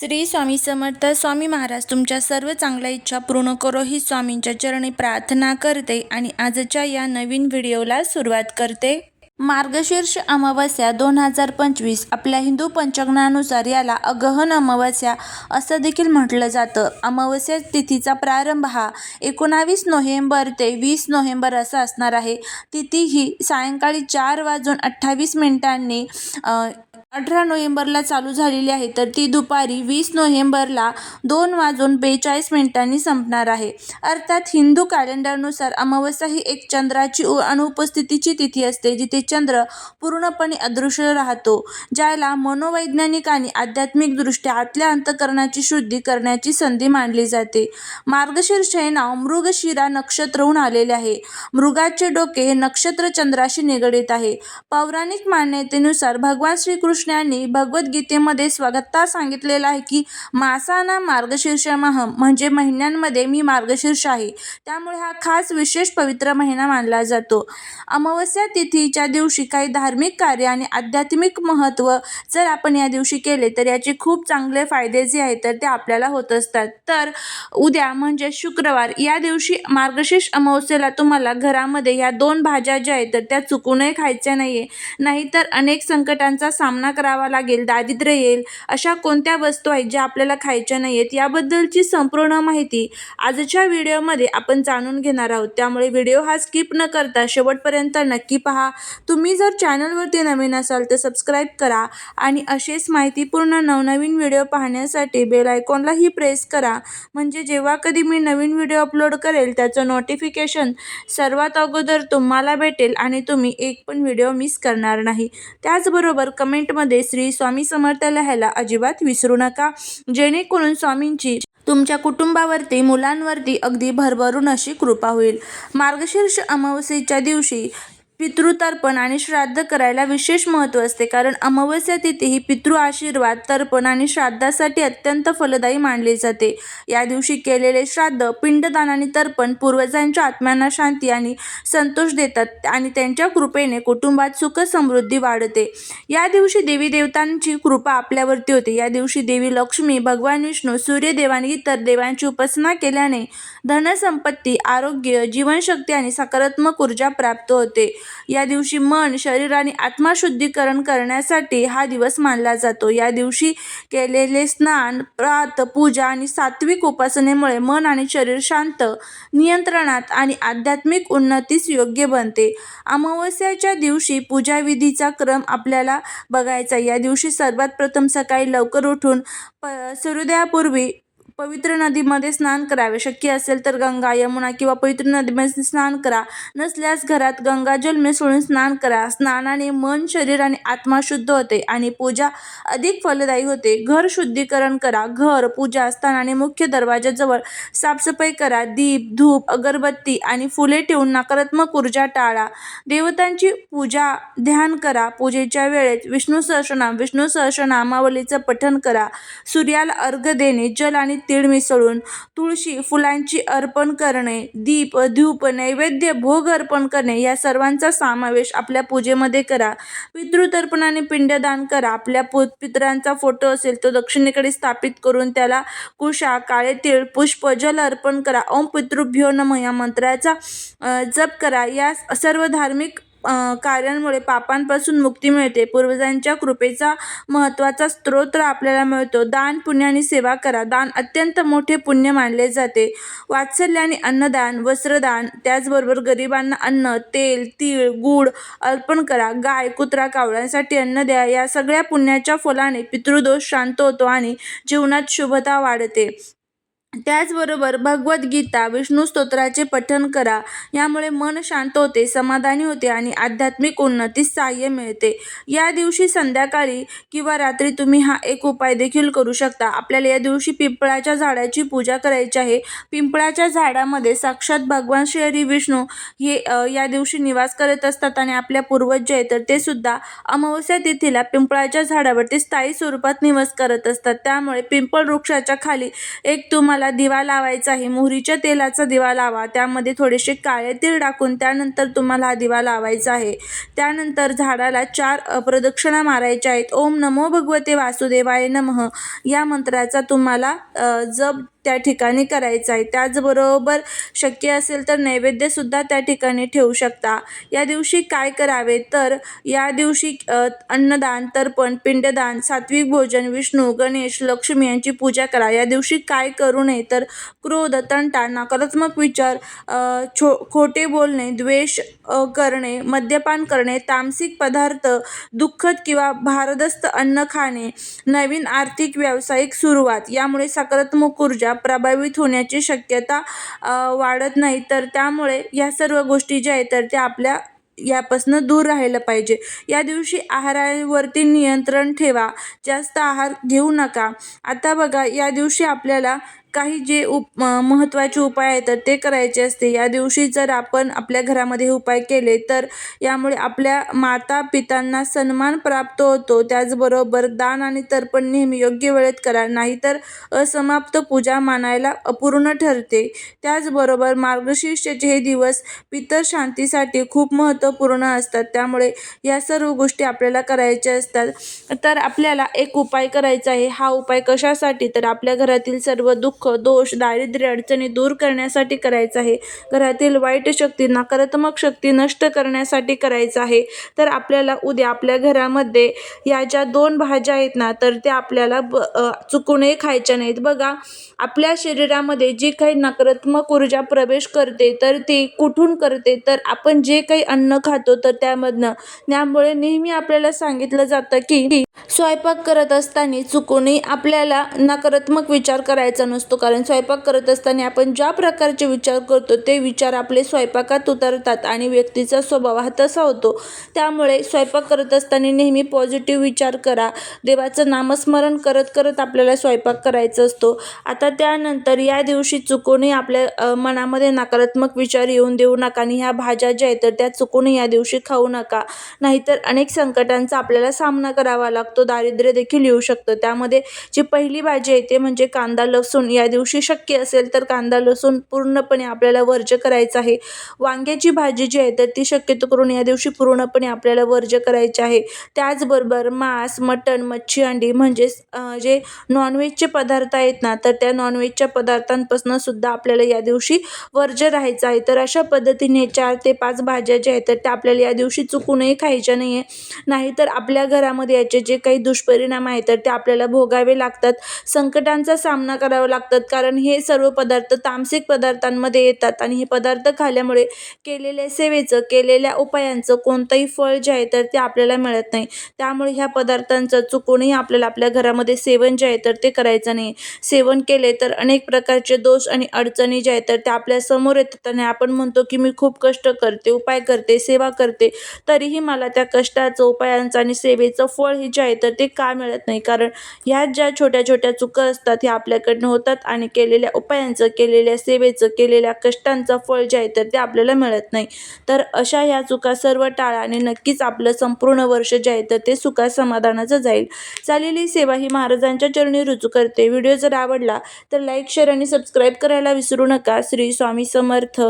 श्री स्वामी समर्थ स्वामी महाराज तुमच्या सर्व चांगल्या इच्छा पूर्ण करो ही स्वामींच्या चरणी प्रार्थना करते आणि आजच्या या नवीन व्हिडिओला सुरुवात करते. मार्गशीर्ष अमावस्या दोन हजार पंचवीस आपल्या हिंदू पंचांगणानुसार याला अगहन अमावस्या असं देखील म्हटलं जातं. अमावस्या तिथीचा प्रारंभ हा एकोणावीस नोव्हेंबर ते वीस नोव्हेंबर असा असणार आहे. तिथी ही सायंकाळी चार वाजून अठ्ठावीस मिनिटांनी अठरा नोव्हेंबरला चालू झालेली आहे तर ती दुपारी वीस नोव्हेंबरला दोन वाजून बेचाळीस मिनिटांनी संपणार आहे. अर्थात हिंदू कॅलेंडरनुसार अमावस्या ही एक चंद्राची उ- अनुपस्थितीची तिथी असते जिथे चंद्र पूर्णपणे अदृश्य राहतो ज्याला मनोवैज्ञानिक आणि आध्यात्मिकदृष्ट्या आतल्या अंतकरणाची शुद्धी करण्याची संधी मानली जाते. मार्गशीर्ष हे नाव मृगशिरा नक्षत्रहून आलेले आहे. मृगाचे डोके हे नक्षत्र चंद्राशी निगडीत आहे. पौराणिक मान्यतेनुसार भगवान श्रीकृष्ण श्रीकृष्णांनी भगवद्गीतेमध्ये स्वतः सांगितलेलं आहे की मासाना मार्गशीर्ष महम म्हणजे महिन्यांमध्ये मी मार्गशीर्ष आहे. त्यामुळे हा खास विशेष पवित्र महिना मानला जातो. अमावस्या तिथीच्या दिवशी काही धार्मिक कार्य आणि आध्यात्मिक महत्त्व जर आपण या दिवशी केले तर याचे खूप चांगले फायदे जे आहेत तर ते आपल्याला होत असतात. तर उद्या म्हणजे शुक्रवार या दिवशी मार्गशीर्ष अमावस्येला तुम्हाला घरामध्ये या दोन भाज्या ज्या आहेत तर त्या चुकूनही खायच्या नाही आहे नाहीतर अनेक संकटांचा सामना करावा लागेल दारिद्र्य येईल अशा कोणत्या वस्तू आहेत ज्या आपल्याला खायच्या नाही आहेत याबद्दलची संपूर्ण माहिती आजच्या व्हिडिओमध्ये आपण जाणून घेणार आहोत. त्यामुळे व्हिडिओ हा स्किप न करता शेवटपर्यंत नक्की पहा. तुम्ही जर चॅनलवरती नवीन असाल तर सबस्क्राईब करा आणि असेच माहितीपूर्ण नवनवीन व्हिडिओ पाहण्यासाठी बेल आयकॉनलाही प्रेस करा. म्हणजे जेव्हा कधी मी नवीन व्हिडिओ अपलोड करेल त्याचं नोटिफिकेशन सर्वात अगोदर तुम्हाला भेटेल आणि तुम्ही एक पण व्हिडिओ मिस करणार नाही. त्याचबरोबर कमेंट कमेंटमध्ये श्री स्वामी समर्थ लिहायला अजिबात विसरू नका. जेणेकरून स्वामींची तुमच्या कुटुंबावरती मुलांवरती अगदी भरभरून अशी कृपा होईल. मार्गशीर्ष अमावस्येच्या दिवशी पितृतर्पण आणि श्राद्ध करायला विशेष महत्त्व असते. कारण अमावस्या तिथी ही पितृ आशीर्वाद तर्पण आणि श्राद्धासाठी अत्यंत फलदायी मानली जाते. या दिवशी केलेले श्राद्ध पिंडदान आणि तर्पण पूर्वजांच्या आत्म्यांना शांती आणि संतोष देतात आणि त्यांच्या कृपेने कुटुंबात सुख समृद्धी वाढते. या दिवशी देवी देवतांची कृपा आपल्यावरती होते. या दिवशी देवी लक्ष्मी भगवान विष्णू सूर्यदेव आणि इतर देवांची उपासना केल्याने धनसंपत्ती आरोग्य जीवनशक्ती आणि सकारात्मक ऊर्जा प्राप्त होते. या दिवशी मन शरीर आणि आत्मशुद्धीकरण करण्यासाठी हा दिवस मानला जातो. या दिवशी केलेले स्नान प्रात पूजा आणि सात्विक उपासनेमुळे मन आणि शरीर शांत नियंत्रणात आणि आध्यात्मिक उन्नतीस योग्य बनते. अमावस्याच्या दिवशी पूजाविधीचा क्रम आपल्याला बघायचा या दिवशी सर्वात प्रथम सकाळी लवकर उठून प सूर्योदयापूर्वी पवित्र नदीमध्ये स्नान करावे. शक्य असेल तर गंगा यमुना किंवा पवित्र नदीमध्ये स्नान करा. नसल्यास घरात गंगाजल मिसळून स्नान करा. स्नानाने मन शरीर आणि आत्मा शुद्ध होते आणि पूजा अधिक फलदायी होते. घर शुद्धीकरण करा. घर पूजा स्थान आणि मुख्य दरवाजाजवळ साफसफाई करा. दीप धूप अगरबत्ती आणि फुले ठेवून नकारात्मक ऊर्जा टाळा. देवतांची पूजा ध्यान करा. पूजेच्या वेळेत विष्णू सहस्रनाम विष्णू सहस्रनामावलीचं पठण करा. सूर्याला अर्घ देणे जल आणि तीळ मिसळून तुळशी फुलांची अर्पण करणे दीप धूप नैवेद्य भोग अर्पण करणे या सर्वांचा समावेश आपल्या पूजेमध्ये करा. पितृतर्पणाने पिंडदान करा. आपल्या पु पितरांचा फोटो असेल तो दक्षिणेकडे स्थापित करून त्याला कुशा काळे तीळ पुष्प जल अर्पण करा. ओम पितृभ्यो नम या मंत्राचा जप करा. या सर्व धार्मिक कार्यांमुळे पापांपासून मुक्ती मिळते. पूर्वजांच्या कृपेचा महत्त्वाचा स्रोत आपल्याला मिळतो. दान पुण्य आणि सेवा करा. दान अत्यंत मोठे पुण्य मानले जाते. वात्सल्य आणि अन्नदान वस्त्रदान त्याचबरोबर गरिबांना अन्न तेल तीळ गूळ अर्पण करा. गाय कुत्रा कावळ्यांसाठी अन्न द्या. या सगळ्या पुण्याच्या फलाने पितृदोष शांत होतो आणि जीवनात शुभता वाढते. त्याचबरोबर भगवद्गीता विष्णू स्तोत्राचे पठण करा. यामुळे मन शांत होते समाधानी होते आणि आध्यात्मिक उन्नतीस सहाय्य मिळते. या दिवशी संध्याकाळी किंवा रात्री तुम्ही हा एक उपाय देखील करू शकता. आपल्याला या दिवशी पिंपळाच्या झाडाची पूजा करायची आहे. पिंपळाच्या झाडामध्ये साक्षात भगवान श्री हरी विष्णू हे या दिवशी निवास करत असतात आणि आपल्या पूर्वज जे आहेत तर ते सुद्धा अमावस्या तिथीला पिंपळाच्या झाडावरती स्थायी स्वरूपात निवास करत असतात. त्यामुळे पिंपळ वृक्षाच्या खाली एक तुम्हाला तुम्हाला दिवा लावायचा आहे. मोहरीच्या तेलाचा दिवा लावा. त्यामध्ये थोडेसे काळे तीळ टाकून त्यानंतर तुम्हाला हा दिवा लावायचा आहे. त्यानंतर झाडाला चार प्रदक्षिणा मारायच्या आहेत. ओम नमो भगवते वासुदेवाय नमः. या मंत्राचा तुम्हाला जप त्या ठिकाणी करायचा आहे. त्याचबरोबर शक्य असेल तर नैवेद्यसुद्धा त्या ठिकाणी ठेवू शकता. या दिवशी काय करावे? तर या दिवशी अन्नदान तर्पण पिंडदान सात्विक भोजन विष्णू गणेश लक्ष्मी यांची पूजा करा. या दिवशी काय करू नये? तर क्रोध तंटा नकारात्मक विचार छो खोटे बोलणे द्वेष करणे मद्यपान करणे तामसिक पदार्थ दुःखद किंवा भारदस्त अन्न खाणे नवीन आर्थिक व्यावसायिक सुरुवात यामुळे सकारात्मक ऊर्जा प्रभावित होण्याची शक्यता वाढत नाही. तर त्यामुळे या सर्व गोष्टी ज्या आहेत तर त्या आपल्या यापासनं दूर राहिलं पाहिजे. या दिवशी आहारावरती नियंत्रण ठेवा. जास्त आहार घेऊ नका. आता बघा या दिवशी आपल्याला काही जे उप महत्त्वाचे उपाय आहेत तर ते करायचे असते. या दिवशी जर आपण आपल्या घरामध्ये हे उपाय केले तर यामुळे आपल्या माता पितांना सन्मान प्राप्त होतो. त्याचबरोबर दान आणि तर्पण नेहमी योग्य वेळेत करा नाहीतर असमाप्त पूजा मानायला अपूर्ण ठरते. त्याचबरोबर मार्गशीर्षाचे हे दिवस पितर शांतीसाठी खूप महत्त्वपूर्ण असतात. त्यामुळे या सर्व गोष्टी आपल्याला करायच्या असतात. तर आपल्याला एक उपाय करायचा आहे. हा उपाय कशासाठी? तर आपल्या घरातील सर्व दुःख दोष दारिद्र्य अडचणी दूर करण्यासाठी करायचं आहे. घरातील वाईट शक्ती नकारात्मक शक्ती नष्ट करण्यासाठी करायचं आहे. तर आपल्याला उद्या आपल्या घरामध्ये या ज्या दोन भाज्या आहेत ना तर त्या आपल्याला ब चुकूनही खायच्या नाहीत. बघा आपल्या शरीरामध्ये जी काही नकारात्मक ऊर्जा प्रवेश करते तर ती कुठून करते? तर आपण जे काही अन्न खातो तर त्यामधनं. त्यामुळे नेहमी आपल्याला सांगितलं जातं की स्वयंपाक करत असताना चुकूनही आपल्याला नकारात्मक विचार करायचा नसतो. कारण स्वयंपाक करत असताना आपण ज्या प्रकारचे विचार करतो ते विचार आपले स्वयंपाकात उतरतात आणि व्यक्तीचा स्वभाव हा तसा होतो. त्यामुळे स्वयंपाक करत असताना नेहमी पॉझिटिव्ह विचार करा. देवाचं नामस्मरण करत करत आपल्याला स्वयंपाक करायचा असतो. आता त्यानंतर या दिवशी चुकूनही आपल्या मनामध्ये नकारात्मक विचार येऊन देऊ नका आणि ह्या भाज्या ज्या आहेत तर त्या चुकूनही या दिवशी खाऊ नका. नाहीतर अनेक संकटांचा आपल्याला सामना करावा लागतो. दारिद्र्य देखील येऊ शकतं. त्यामध्ये जी पहिली भाजी आहे ते म्हणजे कांदा लसूण या दिवशी शक्य असेल तर कांदा लसूण पूर्णपणे आपल्याला वर्ज्य करायचं आहे. वांग्याची भाजी जी आहे तर ती शक्यतो करून या दिवशी पूर्णपणे आपल्याला वर्ज्य करायची आहे. त्याचबरोबर मांस मटण मच्छी अंडी म्हणजेच जे नॉनव्हेजचे पदार्थ आहेत ना तर त्या नॉनव्हेजच्या पदार्थांपासून सुद्धा आपल्याला या दिवशी वर्ज्य राहायचं आहे. तर अशा पद्धतीने चार ते पाच भाज्या ज्या आहेत तर त्या आपल्याला या दिवशी चुकूनही खायच्या नाही आहे नाहीतर आपल्या घरामध्ये याचे जे काही दुष्परिणाम आहेत तर ते आपल्याला भोगावे लागतात. संकटांचा सामना करावा लागतो. लागतात कारण हे सर्व पदार्थ तामसिक पदार्थांमध्ये येतात आणि हे पदार्थ खाल्ल्यामुळे केलेल्या सेवेचं केलेल्या उपायांचं कोणतंही फळ जे आहे तर ते आपल्याला मिळत नाही. त्यामुळे ह्या पदार्थांचं चुकूनही आपल्याला आपल्या घरामध्ये सेवन जे आहे तर ते करायचं नाही. सेवन केले तर अनेक प्रकारचे दोष आणि अडचणी ज्या आहेत तर त्या आपल्यासमोर येतात आणि आपण म्हणतो की मी खूप कष्ट करते उपाय करते सेवा करते तरीही मला त्या कष्टाचं उपायांचं आणि सेवेचं फळ हे जे आहे तर ते का मिळत नाही. कारण ह्या ज्या छोट्या छोट्या चुका असतात ह्या आपल्याकडनं होतात आणि केलेल्या उपायांचं केलेल्या सेवेचं केलेल्या कष्टांचं फळ जे आहे तर ते आपल्याला मिळत नाही. तर अशा ह्या चुका सर्व टाळा आणि नक्कीच आपलं संपूर्ण वर्ष जे आहे तर ते सुखा समाधानाचं जाईल. चालेली सेवा ही महाराजांच्या चरणी रुजू करते. व्हिडिओ जर आवडला तर लाईक शेअर आणि सबस्क्राईब करायला विसरू नका. श्री स्वामी समर्थ.